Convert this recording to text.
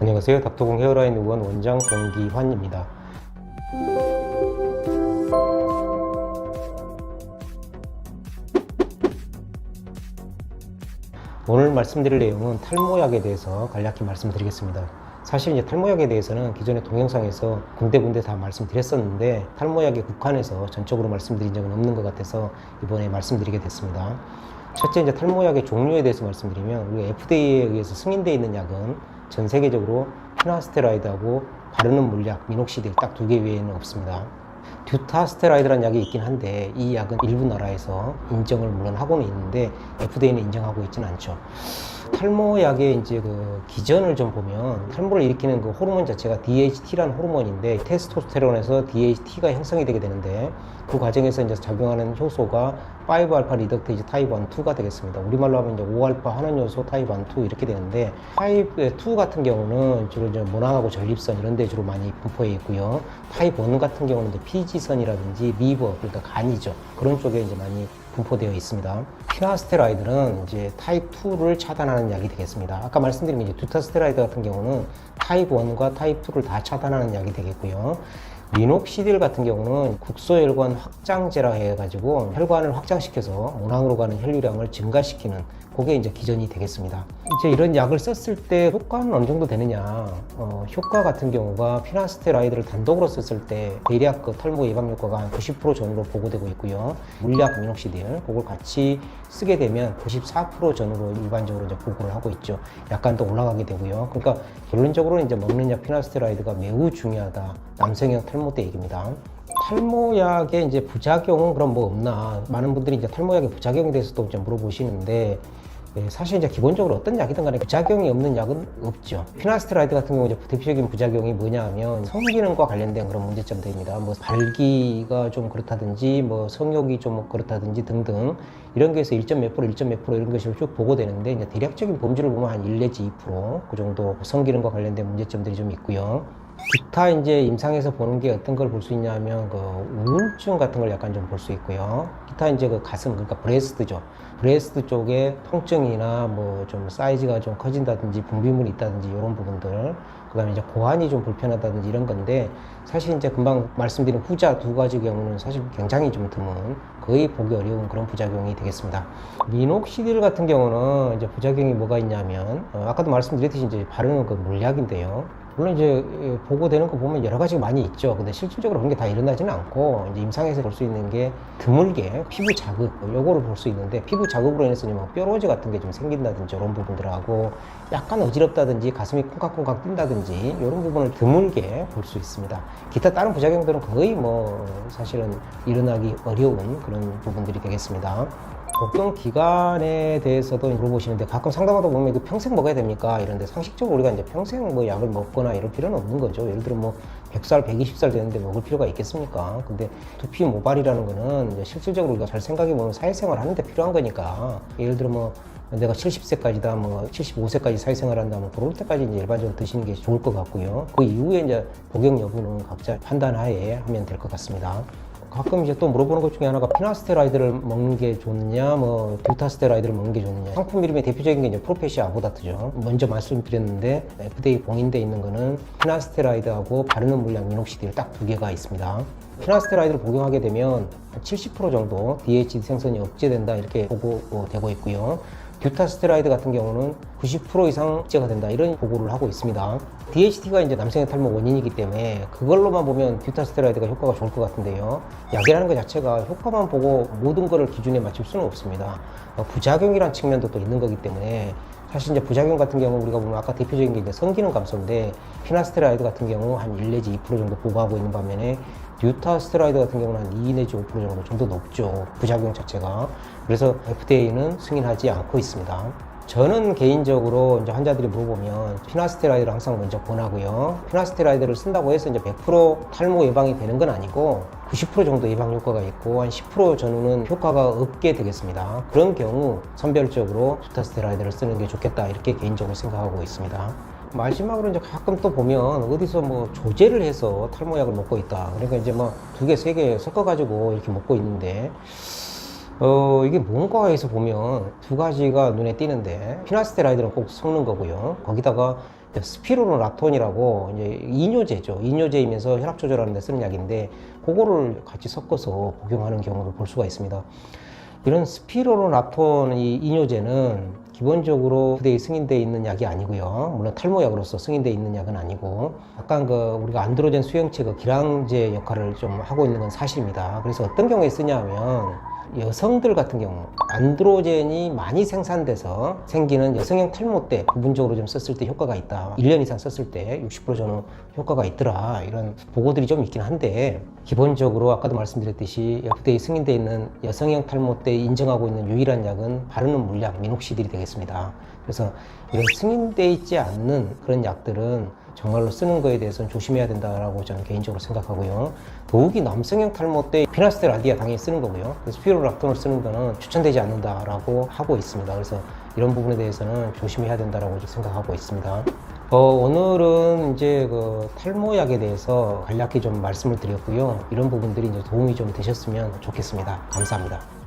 안녕하세요. 닥터공 헤어라인 의원 원장 공기환입니다. 오늘 말씀드릴 내용은 탈모약에 대해서 간략히 말씀드리겠습니다. 사실 이제 탈모약에 대해서는 기존의 동영상에서 군데군데 다 말씀드렸었는데 탈모약에 국한해서 전적으로 말씀드린 적은 없는 것 같아서 이번에 말씀드리게 됐습니다. 첫째 이제 탈모약의 종류에 대해서 말씀드리면 우리가 FDA에 의해서 승인되어 있는 약은 전 세계적으로 피나스테라이드하고 바르는 물약 미녹시딜 딱 두 개 외에는 없습니다. 듀타스테라이드라는 약이 있긴 한데 이 약은 일부 나라에서 인정을 물론 하고는 있는데 FDA는 인정하고 있지는 않죠. 탈모약의 이제 그 기전을 좀 보면 탈모를 일으키는 그 호르몬 자체가 DHT라는 호르몬인데 테스토스테론에서 DHT가 형성이 되게 되는데 그 과정에서 이제 작용하는 효소가 5알파 리덕테이즈 타입 1, 2가 되겠습니다. 우리말로 하면 이제 5알파 환원 요소 타입 1, 2 이렇게 되는데 타입 2 같은 경우는 주로 이제 모낭하고 전립선 이런 데 주로 많이 분포해 있고요. 타입 1 같은 경우는 이제 피지선이라든지 리버 그러니까 간이죠. 그런 쪽에 이제 많이 분포되어 있습니다. 피나스테라이드는 이제 타입 2를 차단하는 약이 되겠습니다. 아까 말씀드린 이제 두타스테라이드 같은 경우는 타입 1과 타입 2를 다 차단하는 약이 되겠고요. 미녹시딜 같은 경우는 국소혈관 확장제라 해가지고 혈관을 확장시켜서 모낭으로 가는 혈류량을 증가시키는 그게 이제 기전이 되겠습니다. 이제 이런 약을 썼을 때 효과는 어느 정도 되느냐? 어, 효과 같은 경우가 피나스테라이드를 단독으로 썼을 때 대략 그 탈모 예방 효과가 한 90% 전후로 보고되고 있고요. 물약 미녹시딜 그걸 같이 쓰게 되면 94% 전후로 일반적으로 이제 보고를 하고 있죠. 약간 더 올라가게 되고요. 그러니까 결론적으로 이제 먹는 약 피나스테라이드가 매우 중요하다. 남성형 탈모 때 얘기입니다. 탈모약의 이제 부작용은 그럼 뭐 없나? 많은 분들이 이제 탈모약의 부작용에 대해서도 이제 물어보시는데 예, 사실 이제 기본적으로 어떤 약이든 간에 부작용이 없는 약은 없죠. 피나스테라이드 같은 경우 이제 대표적인 부작용이 뭐냐 하면 성기능과 관련된 그런 문제점들입니다. 뭐 발기가 좀 그렇다든지 뭐 성욕이 좀 그렇다든지 등등 이런 게서 1점 몇 프로, 1점 몇 프로 이런 것이 쭉 보고되는데 이제 대략적인 범주를 보면 한 1 내지 2%그 정도 성기능과 관련된 문제점들이 좀 있고요. 기타 이제 임상에서 보는 게 어떤 걸 볼 수 있냐면 그 우울증 같은 걸 약간 좀 볼 수 있고요. 기타 이제 그 가슴 그러니까 브레스트죠. 브레스트 쪽에 통증이나 뭐 좀 사이즈가 좀 커진다든지 분비물이 있다든지 이런 부분들. 그다음에 이제 고환이 좀 불편하다든지 이런 건데 사실 이제 금방 말씀드린 후자 두 가지 경우는 사실 굉장히 좀 드문 거의 보기 어려운 그런 부작용이 되겠습니다. 미녹시딜 같은 경우는 이제 부작용이 뭐가 있냐면 어, 아까도 말씀드렸듯이 이제 바르는 그 물약인데요. 물론 이제 보고되는 거 보면 여러 가지가 많이 있죠. 근데 실질적으로 그런 게 다 일어나지는 않고 이제 임상에서 볼 수 있는 게 드물게 피부 자극 요거를 볼 수 있는데 피부 자극으로 인해서 뭐 뼈로지 같은 게 좀 생긴다든지 이런 부분들하고 약간 어지럽다든지 가슴이 콩깍콩깍 뛴다든지 이런 부분을 드물게 볼 수 있습니다. 기타 다른 부작용들은 거의 뭐 사실은 일어나기 어려운 그런 부분들이 되겠습니다. 복용 기간에 대해서도 물어보시는데 가끔 상담하다 보면 이거 평생 먹어야 됩니까? 이런데 상식적으로 우리가 이제 평생 뭐 약을 먹거나 이럴 필요는 없는 거죠. 예를 들어 뭐 100살, 120살 되는데 먹을 필요가 있겠습니까? 근데 두피 모발이라는 거는 실질적으로 우리가 잘 생각해 보면 사회생활 하는데 필요한 거니까 예를 들어 뭐 내가 70세까지다, 뭐 75세까지 사회생활 한다, 뭐 그럴 때까지 이제 일반적으로 드시는 게 좋을 것 같고요. 그 이후에 이제 복용 여부는 각자 판단하에 하면 될 것 같습니다. 가끔 이제 또 물어보는 것 중에 하나가 피나스테라이드를 먹는 게 좋느냐, 뭐 듀타스테라이드를 먹는 게 좋느냐. 상품 이름의 대표적인 게 이제 프로페시 아보다트죠. 먼저 말씀드렸는데 FDA 봉인돼 있는 거는 피나스테라이드하고 바르는 물약 미녹시딜 딱 두 개가 있습니다. 피나스테라이드를 복용하게 되면 70% 정도 DHT 생성이 억제된다 이렇게 보고 되고 있고요. 듀타스테라이드 같은 경우는 90% 이상 억제가 된다 이런 보고를 하고 있습니다. DHT가 이제 남성의 탈모 원인이기 때문에 그걸로만 보면 듀타스테라이드가 효과가 좋을 것 같은데요. 약이라는 것 자체가 효과만 보고 모든 거를 기준에 맞출 수는 없습니다. 어, 부작용이란 측면도 또 있는 거기 때문에 사실 이제 부작용 같은 경우 우리가 보면 아까 대표적인 게 이제 성기능 감소인데 피나스테라이드 같은 경우 한 1 내지 2% 정도 보고하고 있는 반면에 듀타스테라이드 같은 경우는 한 2 내지 5% 정도 좀 더 높죠 부작용 자체가 그래서 FDA는 승인하지 않고 있습니다. 저는 개인적으로 이제 환자들이 물어보면 피나스테라이드를 항상 먼저 권하고요. 피나스테라이드를 쓴다고 해서 이제 100% 탈모 예방이 되는 건 아니고 90% 정도 예방 효과가 있고 한 10% 전후는 효과가 없게 되겠습니다. 그런 경우 선별적으로 듀타스테라이드를 쓰는 게 좋겠다 이렇게 개인적으로 생각하고 있습니다. 마지막으로 이제 가끔 또 보면 어디서 뭐 조제를 해서 탈모약을 먹고 있다. 그러니까 이제 뭐 두 개, 세 개 섞어가지고 이렇게 먹고 있는데 어, 이게 뭔가에서 보면 두 가지가 눈에 띄는데 피나스테라이드는 꼭 섞는 거고요. 거기다가 스피루로라톤이라고 이제 이뇨제죠. 이뇨제이면서 혈압 조절하는 데 쓰는 약인데 그거를 같이 섞어서 복용하는 경우를 볼 수가 있습니다. 이런 스피로로라톤 이 이뇨제는 기본적으로 FDA 승인돼 있는 약이 아니고요. 물론 탈모약으로서 승인돼 있는 약은 아니고 약간 그 우리가 안드로젠 수용체 그 기량제 역할을 좀 하고 있는 건 사실입니다. 그래서 어떤 경우에 쓰냐면 여성들 같은 경우 안드로젠이 많이 생산돼서 생기는 여성형 탈모 때 부분적으로 좀 썼을 때 효과가 있다. 1년 이상 썼을 때 60% 전후 효과가 있더라. 이런 보고들이 좀 있긴 한데 기본적으로 아까도 말씀드렸듯이 FDA 승인돼 있는 여성형 탈모 때 인정하고 있는 유일한 약은 바르는 물약 미녹시딜이 되겠습니다. 그래서 이런 승인돼 있지 않는 그런 약들은 정말로 쓰는 거에 대해서는 조심해야 된다라고 저는 개인적으로 생각하고요. 더욱이 남성형 탈모 때 피나스텔 아디아 당연히 쓰는 거고요. 그래서 피로락톤을 쓰는 거는 추천되지 않는다라고 하고 있습니다. 그래서 이런 부분에 대해서는 조심해야 된다라고 생각하고 있습니다. 어, 오늘은 이제 그 탈모약에 대해서 간략히 좀 말씀을 드렸고요. 이런 부분들이 이제 도움이 좀 되셨으면 좋겠습니다. 감사합니다.